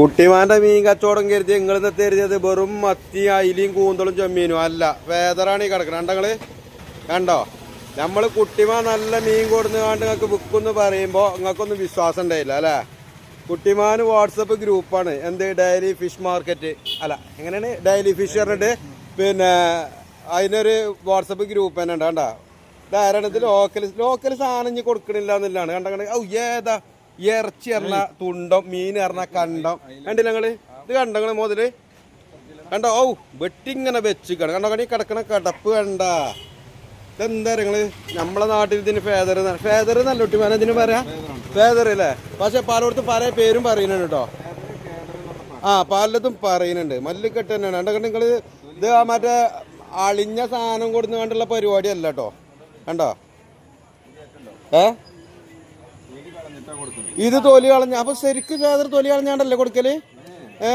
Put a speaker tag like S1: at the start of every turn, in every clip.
S1: കുട്ടിമാന്റെ മീൻ കച്ചവടം കരുതി നിങ്ങൾ തരുന്നത് വെറും മത്തി അയിലിയും കൂന്തളും ചെമ്മീനും. അല്ല വേദറാണ് ഈ കിടക്കുന്നത് കണ്ടങ്ങൾ? കണ്ടോ? നമ്മൾ കുട്ടിമാ നല്ല മീൻ കൊടുന്ന് കണ്ട് നിങ്ങൾക്ക് വിൽക്കുന്ന് പറയുമ്പോൾ നിങ്ങൾക്കൊന്നും വിശ്വാസം ഉണ്ടായില്ല അല്ലേ? കുട്ടിമാൻ വാട്സപ്പ് ഗ്രൂപ്പാണ്. എന്ത്? Daily fish market. അല്ല എങ്ങനെയാണ്? ഡെയിലി ഫിഷ് പറഞ്ഞിട്ട് പിന്നെ അതിനൊരു വാട്സപ്പ് ഗ്രൂപ്പ് തന്നെ ഉണ്ട് കണ്ടാ? ധാരണത്തിൽ ലോക്കൽ ലോക്കൽ സാധനം ഇനി കൊടുക്കണില്ല എന്നുള്ളതാണ്. കണ്ട കണ്ട? ഔ ഏതാ? ഇറച്ചി എറിഞ്ഞ തുണ്ടം മീൻ എറിഞ്ഞ കണ്ടം. കണ്ടില്ല നിങ്ങൾ? ഇത് കണ്ടങ്ങൾ മുതൽ? കണ്ടോ? ഔ വെട്ടിങ്ങനെ വെച്ചിക്കണം കണ്ടോ? കണി കിടക്കണ കടപ്പ് കണ്ട. ഇതെന്താ നിങ്ങൾ? നമ്മളെ നാട്ടിൽ ഇതിന് ഫേദർ ഫേദർ നല്ല ഒട്ടിമാന ഇതിന് പറയാ? ഫേദർ അല്ലേ പക്ഷെ പലയിടത്തും പല പേരും പറയുന്നുണ്ട് കേട്ടോ. ആ പലതും പറയുന്നുണ്ട്. മല്ലിക്കെട്ട് തന്നെയാണ്. കണ്ടോ? നിങ്ങൾ ഇത് മറ്റേ അളിഞ്ഞ സാധനം കൊടുത്തു കണ്ടുള്ള പരിപാടിയല്ല കേട്ടോ. കണ്ടോ? ഏ? ഇത് തൊലി കളഞ്ഞ. അപ്പൊ ശരിക്കും ഫേദർ തൊലി കളഞ്ഞാണ്ടല്ലേ കൊടുക്കൽ? ഏ?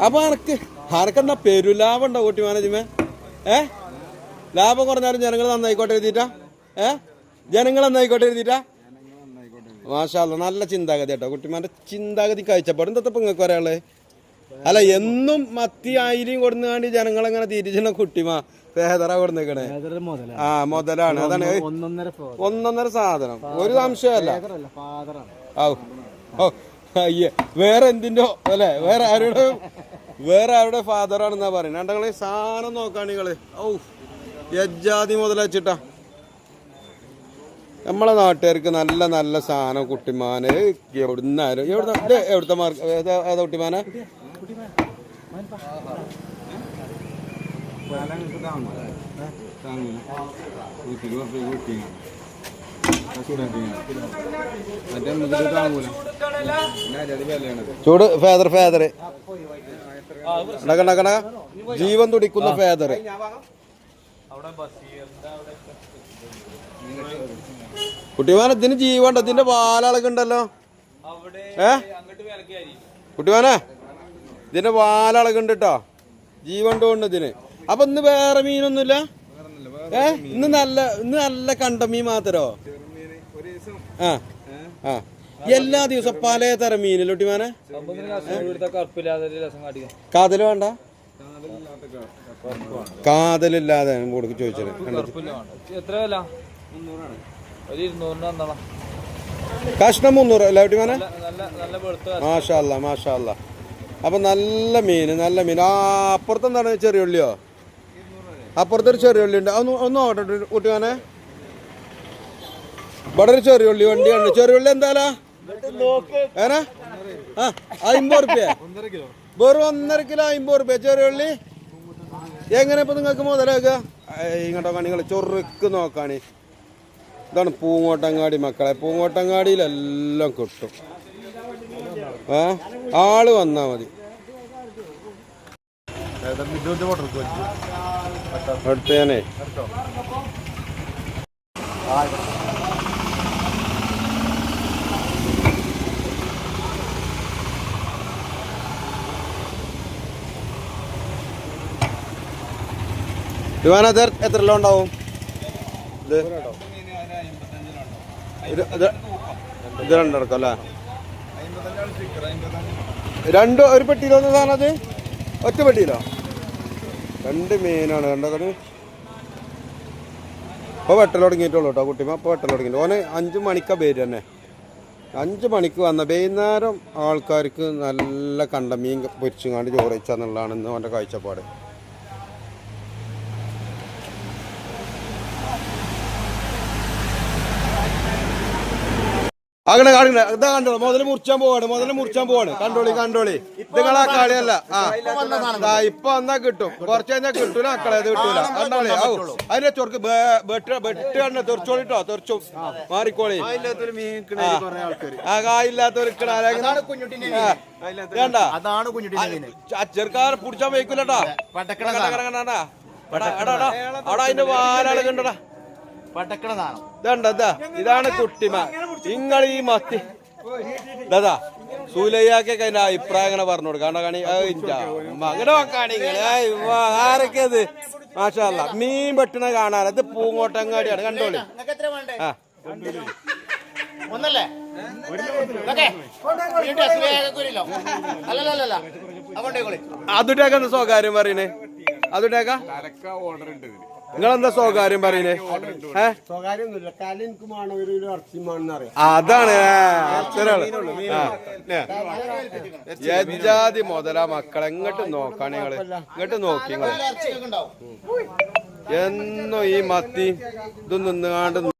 S1: അപ്പൊ അനക്ക് ആർക്കെന്താ പെരുലാഭം ഉണ്ടോ കൂട്ടി മാനേജ്മേ ഏ? ലാഭം കുറഞ്ഞാലും ജനങ്ങൾ നന്നായിക്കോട്ടെ എഴുതിട്ടാ ഏ? ജനങ്ങൾ നന്നായിക്കോട്ടെ എഴുതിട്ടാ മാഷാല്ല നല്ല ചിന്താഗതി കേട്ടോ. കുട്ടിമാന്റെ ചിന്താഗതി കാഴ്ചപ്പാട്. എന്താ നിങ്ങൾക്ക് പറയാനുള്ളത് അല്ല എന്നും മത്തി ആയിരം കൊടുന്നുകാണ്ടി ജനങ്ങളെങ്ങനെ തിരിച്ചണ കുട്ടിമാ? ഫേദറ കൊടുന്നേക്കണേ. ആ മുതലാണ്. അതാണ്
S2: ഒന്നൊന്നര
S1: സാധനം. ഒരു സംശയമല്ല. അയ്യേ. വേറെ എന്തിന്റെ അല്ലെ? വേറെ ആരുടെ? വേറെ ആരുടെ ഫാദറാണെന്നാ പറയുന്നത്? രണ്ടങ്ങളെ സാധനം നോക്കാണ് നിങ്ങൾ ഔ യജ്ജാതി മുതലച്ചിട്ടാ നമ്മളെ നാട്ടുകാർക്ക് നല്ല നല്ല സാധനം കുട്ടിമാന്. എവിടുന്നാലും എവിടുന്ന എവിടുത്തെ മാർക്ക് ഏതാ ഏതാ കുട്ടിമാനെ? ചൂട് ഫേദർ ഫേദർ കണക്കണ ജീവൻ തുടിക്കുന്ന ഫേദർ കുട്ടിമാൻ ഇതിന് ജീവണ്ട ഇതിന്റെ പാലളകുണ്ടല്ലോ ഏ? കുട്ടിമാനെ? ഇതിന്റെ വാലളകുണ്ട് കേട്ടോ ജീവൻ ഉണ്ട് ഇതിന്. അപ്പൊ ഇന്ന് വേറെ മീനൊന്നുമില്ല? ഏ? ഇന്ന് നല്ല ഇന്ന് നല്ല കണ്ട മീൻ മാത്രോ? ആ. ആ. എല്ലാ ദിവസവും പലതരം മീനില്ല
S2: ഒട്ടിമാനെ
S1: കാതൽ വേണ്ട? കാതലില്ലാതെ കൊടുക്ക് ചോദിച്ചത്.
S2: എത്ര വില?
S1: കഷ്ണം മുന്നൂറ് അല്ല ഒട്ടിമാനെ
S2: നല്ല നല്ല
S1: അപ്പൊ നല്ല മീൻ നല്ല മീൻ. ആ അപ്പുറത്ത് എന്താണ് ചെറിയ ഉള്ളിയോ? അപ്പുറത്തൊരു ചെറിയ ഉള്ളി ഉണ്ട് ഒന്ന് ഒന്ന് നോക്കട്ടെ കൂട്ടുകാനെ ഇവിടെ ഒരു ചെറിയ ഉള്ളി വണ്ടി ഉണ്ട് ചെറിയ ഉള്ളി എന്തായാലും ഏനാ? ആ അമ്പത് റുപ്യ. വെറും ഒന്നര കിലോ അമ്പത് റുപ്യ ചെറിയ ഉള്ളി. എങ്ങനെ ഇപ്പൊ നിങ്ങൾക്ക് മുതലാക്കുക? ഇങ്ങോട്ടോ നിങ്ങൾ ചൊറുക്ക് നോക്കാണി. ഇതാണ് പൂങ്ങോട്ടങ്ങാടി മക്കളെ. പൂങ്ങോട്ടങ്ങാടിയിലെല്ലാം കിട്ടും. ഏ? ആൾ വന്നാ മതി. അടുത്തേനെ ഇത് എത്ര കിലോ ഉണ്ടാവും? ഇത് ഇത് രണ്ടെടുക്കാം അല്ലേ? രണ്ട് ഒരു പെട്ടിയിലോ അത്? ഒറ്റ പെട്ടിയിലോ? രണ്ട് മീനാണ് കണ്ടത് ഇപ്പോൾ വെട്ടൽ തുടങ്ങിയിട്ടുള്ളൂ കേട്ടോ കുട്ടിമ ഇപ്പോൾ വെട്ടൽ തുടങ്ങിയിട്ട് ഓന് അഞ്ച് മണിക്കാ പേര് തന്നെ. അഞ്ച് മണിക്ക് വന്ന വൈകുന്നേരം ആൾക്കാർക്ക് നല്ല കണ്ട മീൻ പൊരിച്ചും കണ്ട് ചോറിച്ചാന്നുള്ളതാണ് ഇന്ന് അവന്റെ കാഴ്ചപ്പാട്. അങ്ങനെ കാണുന്ന ഇതാ കണ്ടോ മുതൽ മുറിച്ചാൻ പോവാണ് മുതൽ മുറിച്ചാൻ പോവാണ്. കണ്ടോളി കണ്ടോളി. നിങ്ങളെ കളിയല്ല ആ. ഇപ്പൊ വന്നാ കിട്ടും. കുറച്ച് കഴിഞ്ഞാൽ കിട്ടൂല അക്കളെ ഇത് കിട്ടൂല. കണ്ടോളി ആവും അതിന്റെ ചൊർക്ക് ബെട്ട് വെട്ട് കണ്ട തെറിച്ചോളിട്ടോ തെറിച്ചു. മാറിക്കോളി. ആ. കായില്ലാത്തവർ വേണ്ട. ചെറുക്കാർ പിടിച്ചാൻ വയ്ക്കൂലട്ടാ അവിടെ അതിന്റെ വാലാൾ കണ്ടടാ. ഇതാണ് കുട്ടിമ. നിങ്ങൾ ഈ മത്തി ദാ സൂലയ്യാക്കെ അതിന്റെ അഭിപ്രായം അങ്ങനെ പറഞ്ഞു കൊടുക്കാം. കാണി? അങ്ങനെ ആരൊക്കെ അത് മാഷല്ല മീൻ വെട്ടണ കാണാൻ അത് പൂങ്ങോട്ടങ്ങാടിയാണ്. കണ്ടോളി
S3: നിങ്ങൾക്ക് എത്ര വേണ്ടേ?
S1: ആ.
S3: ഒന്നല്ലേ.
S1: അതുട്ടേക്ക സ്വകാര്യം പറയണേ. അതുട്ടേക്ക നിങ്ങളെന്താ സ്വകാര്യം
S4: പറയുന്നേ
S1: അതാണ്. യജാതി മുതലാ മക്കളെ ഇങ്ങോട്ട് നോക്കാണ് നിങ്ങൾ ഇങ്ങോട്ട് നോക്കി
S3: നിങ്ങൾ
S1: എന്നും ഈ മത്തി ഇതൊന്നും നിന്നുകാണ്ട്